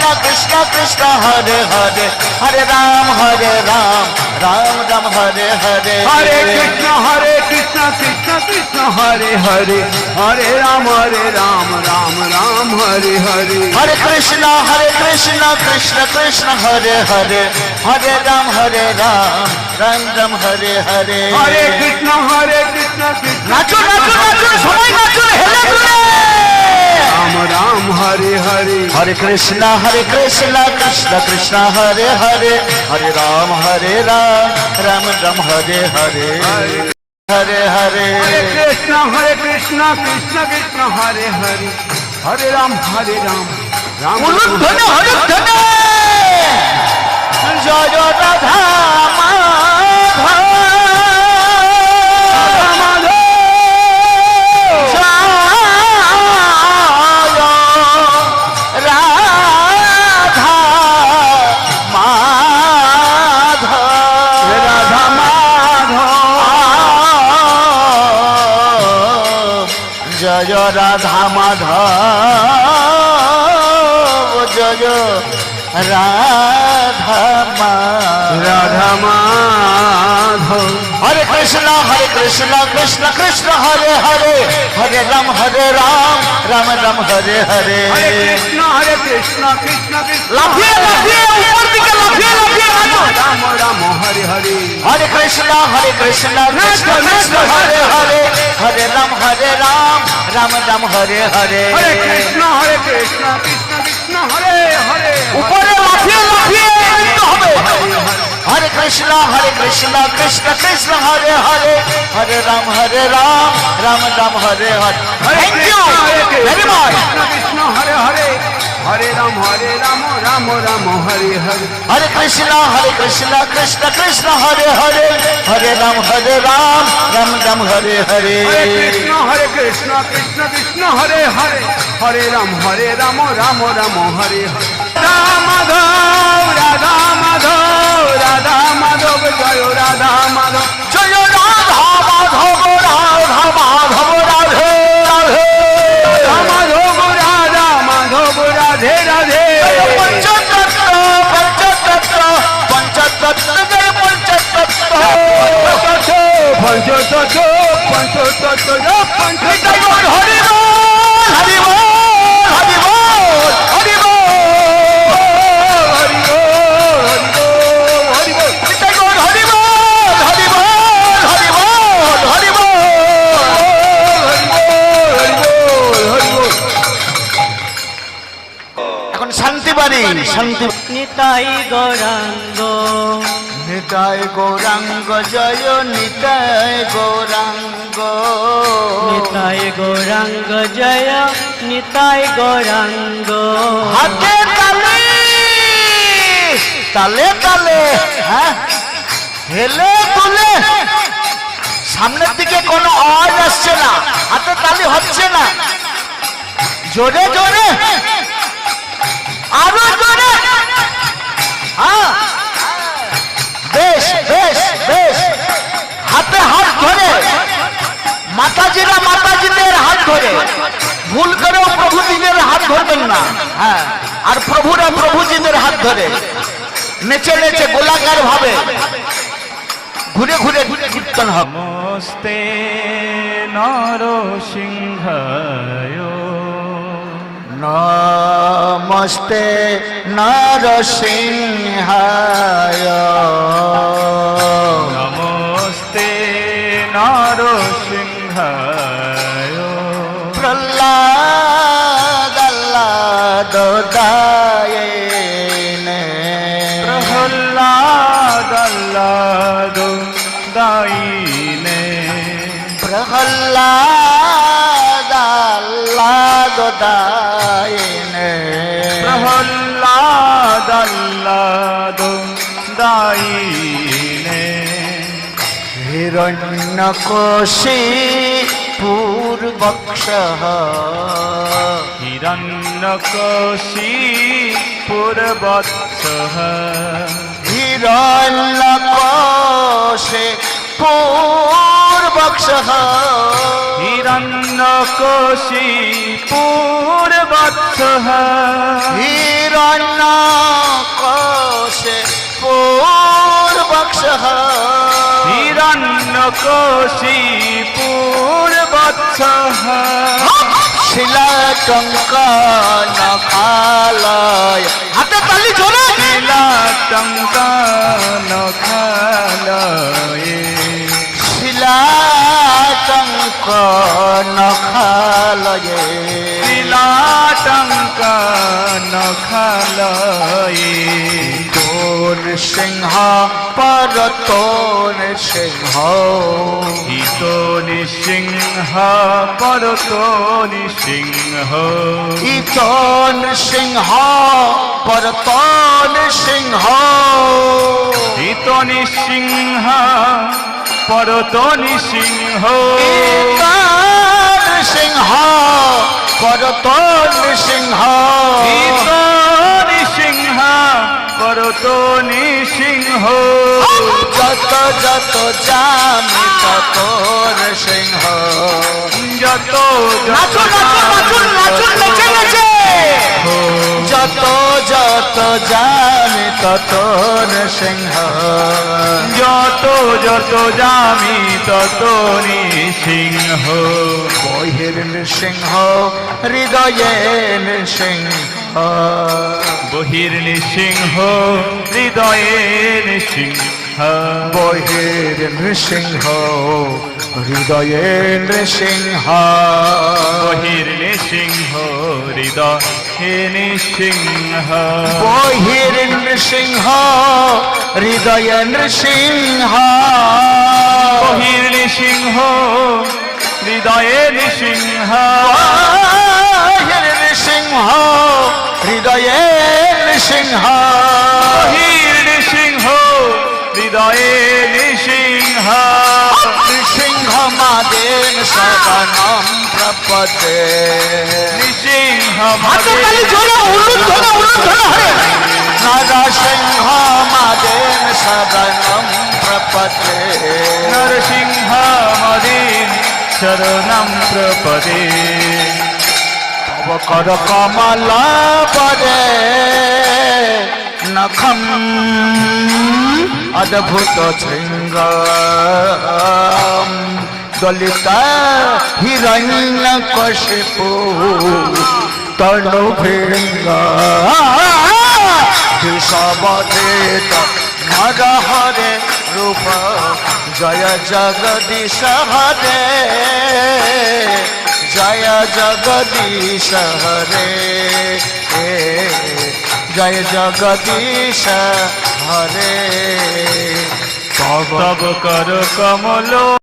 কৃষ্ণ কৃষ্ণ কৃষ্ণ হরে হরে হরে রাম হরে রাম রাম রাম হরে হরে হরে কৃষ্ণ হরে কৃষ্ণ কৃষ্ণ কৃষ্ণ হরে হরে হরে রাম হরে রাম রাম রাম হরে হরে। হরে কৃষ্ণ হরে কৃষ্ণ কৃষ্ণ কৃষ্ণ হরে হরে হরে রাম হরে রাম রাম রাম হরে হরে। হরে কৃষ্ণ হরে কৃষ্ণ কৃষ্ণ নাচুন নাচুন নাচুন সবাই নাচুন হেলে। রাম হরে হরে হরে কৃষ্ণ হরে কৃষ্ণ কৃষ্ণ কৃষ্ণ হরে হরে হরে রাম হরে রাম রাম রাম হরে হরে হরে হরে হরে কৃষ্ণ হরে কৃষ্ণ কৃষ্ণ কৃষ্ণ হরে হরে হরে রাম হরে রাম রাম উলুধ্বনি হরিধ্বনি জয় রাধা মাধব রাধা মাধব রাধা মাধব হরে কৃষ্ণ হরে কৃষ্ণ কৃষ্ণ কৃষ্ণ হরে হরে হরে রাম হরে রাম রাম রাম হরে হরে কৃষ্ণ হরে কৃষ্ণ কৃষ্ণ কৃষ্ণ লাফিয়ে লাফিয়ে উপর দিকে লাফিয়ে লাফিয়ে Ram Ram Hare Hare Hare Krishna Hare Krishna Krishna Krishna Hare Hare Hare Ram Hare Ram Ram Ram Hare Hare Hare Krishna Hare Krishna Krishna Krishna Hare Krishna Krishna Krishna Hare Hare Hare Ram Hare Ram Ram Ram Hare Hare. Thank you very much Krishna Hare Hare Hare Ram Hare Ram Ram Ram Hare Hare Hare Krishna Hare Krishna Krishna Krishna Hare Hare Hare Ram Hare Ram Ram Ram Hare Hare Krishna Hare Krishna Krishna Krishna Hare Hare Hare Ram Hare Ram Ram Ram Hare Hare Radha Gour Hari বল হরি বল হরি বল হরি বল এখন শান্তি বাড়ি, শান্তি নিতাই গৌরাঙ্গ নিতাই গৌরাঙ্গ জয় নিতাই গৌরাঙ্গ। নিতাই গৌরাঙ্গ জয় নিতাই গৌরাঙ্গ। হাতে তালে তালে তালে হ্যাঁ? হেলে তুলে। সামনের দিকে কোনো আওয়াজ আসছে না হাতে তালি হচ্ছে না। জোরে জোরে। আরও জোরে। হ্যাঁ? মাতাজিরা মাতাজিদের হাত ধরে। ভুল করেও প্রভুজিদের হাত ধরবেন না। হ্যাঁ আর প্রভুরা প্রভুজিদের হাত ধরে। নেচে নেচে গোলাকার ভাবে। ঘুরে ঘুরে কীর্তন হবে নমস্তে নরসিংহায়। নমস্তে নরসিংহায়। দায়েনে প্রহ্লাদ আল্লাদ দাইনে হিরণ্যকোশী পূর্বক্ষ হিরণ্যকশী পূর্বৎসহ হিরণ্যকোশে পূর্বক্ষ হিরণ্যকশিপুরবৎসহ হিরণ্যকশিপুরবৎসহ হিরণ্যকশিপুরবৎসহ শিলাটঙ্কানখালয়। হাতে তালি জোরে। শিলাটঙ্কানখালয়। শিলাটঙ্কা তোর সিংহ পর তোর সিংহ। হিত নিসিংহ পরত নিসিংহ ইতন সিংহ পর তোর সিংহ। হিত নিসিংহ পরত নিসিংহ ইতন সিংহ পর তোর সিংহ। হিত নিসিংহ পরত নিসিংহ যত যত জামি তোর সিংহ। যত যত যত জামি তোর সিংহ। যত যত জামি তত নিসিংহ বহির সিংহ হৃদয়ে সিংহ। বহির নিসিংহ হৃদয়ে নিসিংহ। বহির সিংহ হৃদয়ে সিংহ বহির নিসিংহ হৃদয়ে নিসিংহ। বহির সিংহ হৃদয় সিংহ বহির নিসিংহ হৃদয়ে নিসিংহ। সিংহ বহির নিসিংহ হৃদয়ে নিসিংহ। সিংহ মাদেন সদনম প্রপদে। নিসিংহ নরসিংহ মাদেন সদনম প্রপদে। নরসিংহ মদিন শরণম প্রপদে। তব কর কমলা পদে নখম অদ্ভুত শৃঙ্গ। দলিত হিরণ্য কশিপু তনু ভৃঙ্গ। বিষবধিত নর হরে রূপ। জয় জগদীশ হরে। জগদীশ হরে। জয় জগদীশ হরে। তব তব কর কমল।